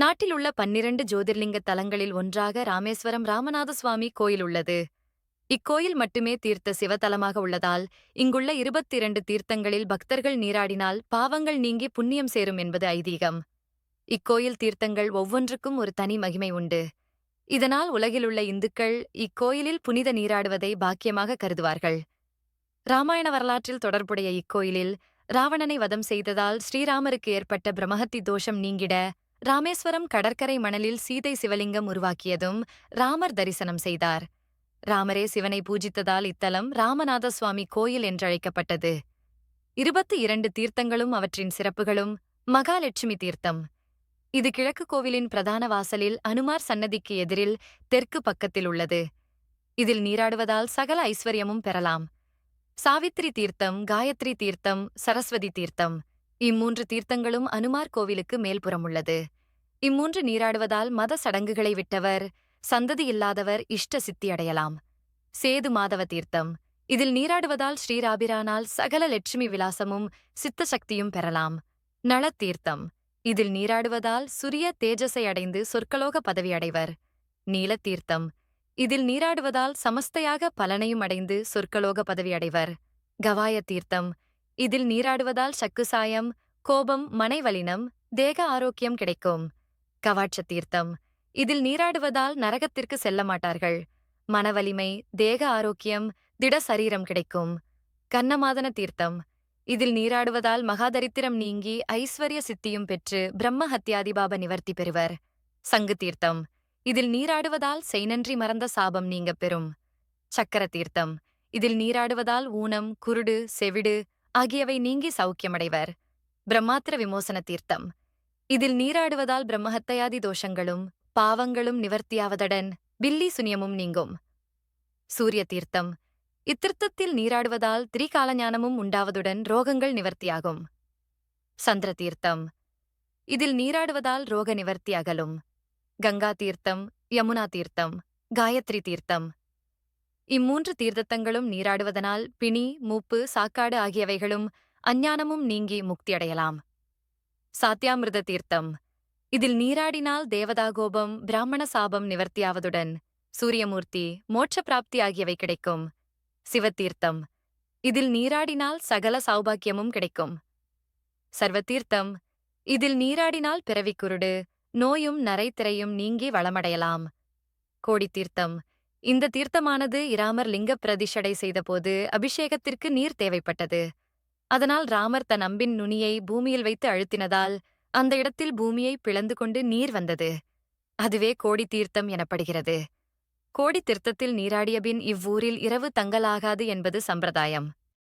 நாட்டில் உள்ள பன்னிரண்டு ஜோதிர்லிங்க தலங்களில் ஒன்றாக ராமேஸ்வரம் ராமநாத சுவாமி கோயில் உள்ளது. இக்கோயில் மட்டுமே தீர்த்த சிவத்தலமாக உள்ளதால் இங்குள்ள இருபத்திரண்டு தீர்த்தங்களில் பக்தர்கள் நீராடினால் பாவங்கள் நீங்கி புண்ணியம் சேரும் என்பது ஐதீகம். இக்கோயில் தீர்த்தங்கள் ஒவ்வொன்றுக்கும் ஒரு தனி மகிமை உண்டு. இதனால் உலகிலுள்ள இந்துக்கள் இக்கோயிலில் புனித நீராடுவதை பாக்கியமாக கருதுவார்கள். ராமாயண வரலாற்றில் தொடர்புடைய இக்கோயிலில் ராவணனை வதம் செய்ததால் ஸ்ரீராமருக்கு ஏற்பட்ட பிரமஹத்தி தோஷம் நீங்கிட ராமேஸ்வரம் கடற்கரை மணலில் சீதை சிவலிங்கம் உருவாக்கியதும் ராமர் தரிசனம் செய்தார். ராமரே சிவனை பூஜித்ததால் இத்தலம் ராமநாத சுவாமி கோயில் என்றழைக்கப்பட்டது. இருபத்தி இரண்டு தீர்த்தங்களும் அவற்றின் சிறப்புகளும் மகாலட்சுமி தீர்த்தம். இது கிழக்கு கோவிலின் பிரதான வாசலில் அனுமார் சன்னதிக்கு எதிரில் தெற்கு பக்கத்தில் உள்ளது. இதில் நீராடுவதால் சகல ஐஸ்வர்யமும் பெறலாம். சாவித்திரி தீர்த்தம் காயத்ரி தீர்த்தம் சரஸ்வதி தீர்த்தம். இம்மூன்று தீர்த்தங்களும் அனுமார் கோவிலுக்கு மேல்புறம் உள்ளது இம்மூன்று நீராடுவதால் மத சடங்குகளை விட்டவர் சந்ததி இல்லாதவர் இஷ்ட சித்தி அடையலாம். சேது மாதவ தீர்த்தம். இதில் நீராடுவதால் ஸ்ரீராபிரானால் சகல லட்சுமி விலாசமும் சித்த சக்தியும் பெறலாம். நளத்தீர்த்தம். இதில் நீராடுவதால் சுரிய தேஜஸை அடைந்து சொற்கலோக பதவி அடைவர். நீலத்தீர்த்தம். இதில் நீராடுவதால் சமஸ்தையாக பலனையும் அடைந்து சொற்கலோக பதவி அடைவர். கவாய தீர்த்தம் இதில் நீராடுவதால் சக்கு சாயம் கோபம் மனைவலினம் தேக ஆரோக்கியம் கிடைக்கும். கவாட்ச தீர்த்தம். இதில் நீராடுவதால் நரகத்திற்கு செல்ல மாட்டார்கள். மனவலிமை தேக ஆரோக்கியம் திட சரீரம் கிடைக்கும். கண்ணமாதன தீர்த்தம். இதில் நீராடுவதால் மகாதரித்திரம் நீங்கி ஐஸ்வர்ய சித்தியும் பெற்று பிரம்ம ஹத்தியாதிபாப நிவர்த்தி பெறுவர். சங்கு தீர்த்தம். இதில் நீராடுவதால் செய்நன்றி மறந்த சாபம் நீங்கப் பெறும். சக்கர தீர்த்தம். இதில் நீராடுவதால் ஊனம் குருடு செவிடு ஆகியவை நீங்கி சௌக்கியமடைவர். பிரம்மாத்திர விமோசன தீர்த்தம். இதில் நீராடுவதால் பிரம்மஹத்தையாதி தோஷங்களும் பாவங்களும் நிவர்த்தியாவதுடன் பில்லி சுனியமும் நீங்கும். சூரிய தீர்த்தம். இத்திருத்தத்தில் நீராடுவதால் திரிகாலஞானமும் உண்டாவதுடன் ரோகங்கள் நிவர்த்தியாகும். சந்திர தீர்த்தம். இதில் நீராடுவதால் ரோக நிவர்த்தி அகலும் கங்கா தீர்த்தம் யமுனா தீர்த்தம் காயத்ரி தீர்த்தம். இம்மூன்று தீர்த்தங்களும் நீராடுவதனால் பிணி மூப்பு சாக்காடு ஆகியவைகளும் அஞ்ஞானமும் நீங்கி முக்தியடையலாம். சாத்தியாமிருத தீர்த்தம். இதில் நீராடினால் தேவதாகோபம் பிராமண சாபம் நிவர்த்தியாவதுடன் சூரியமூர்த்தி மோட்ச பிராப்தி ஆகியவை கிடைக்கும். சிவத்தீர்த்தம். இதில் நீராடினால் சகல சௌபாக்கியமும் கிடைக்கும். சர்வத்தீர்த்தம். இதில் நீராடினால் பிறவிக்குருடு நோயும் நரைத்திரையும் நீங்கி வளமடையலாம். கோடித்தீர்த்தம். இந்த தீர்த்தமானது இராமர் லிங்க பிரதிஷடை செய்தபோது அபிஷேகத்திற்கு நீர் தேவைப்பட்டது. அதனால் ராமர் தன் அம்பின் நுனியை பூமியில் வைத்து அழுத்தினதால் அந்த இடத்தில் பூமியை பிளந்து கொண்டு நீர் வந்தது. அதுவே கோடி தீர்த்தம் எனப்படுகிறது. கோடி தீர்த்தத்தில் நீராடியபின் இவ்வூரில் இரவு தங்கலாகாது என்பது சம்பிரதாயம்.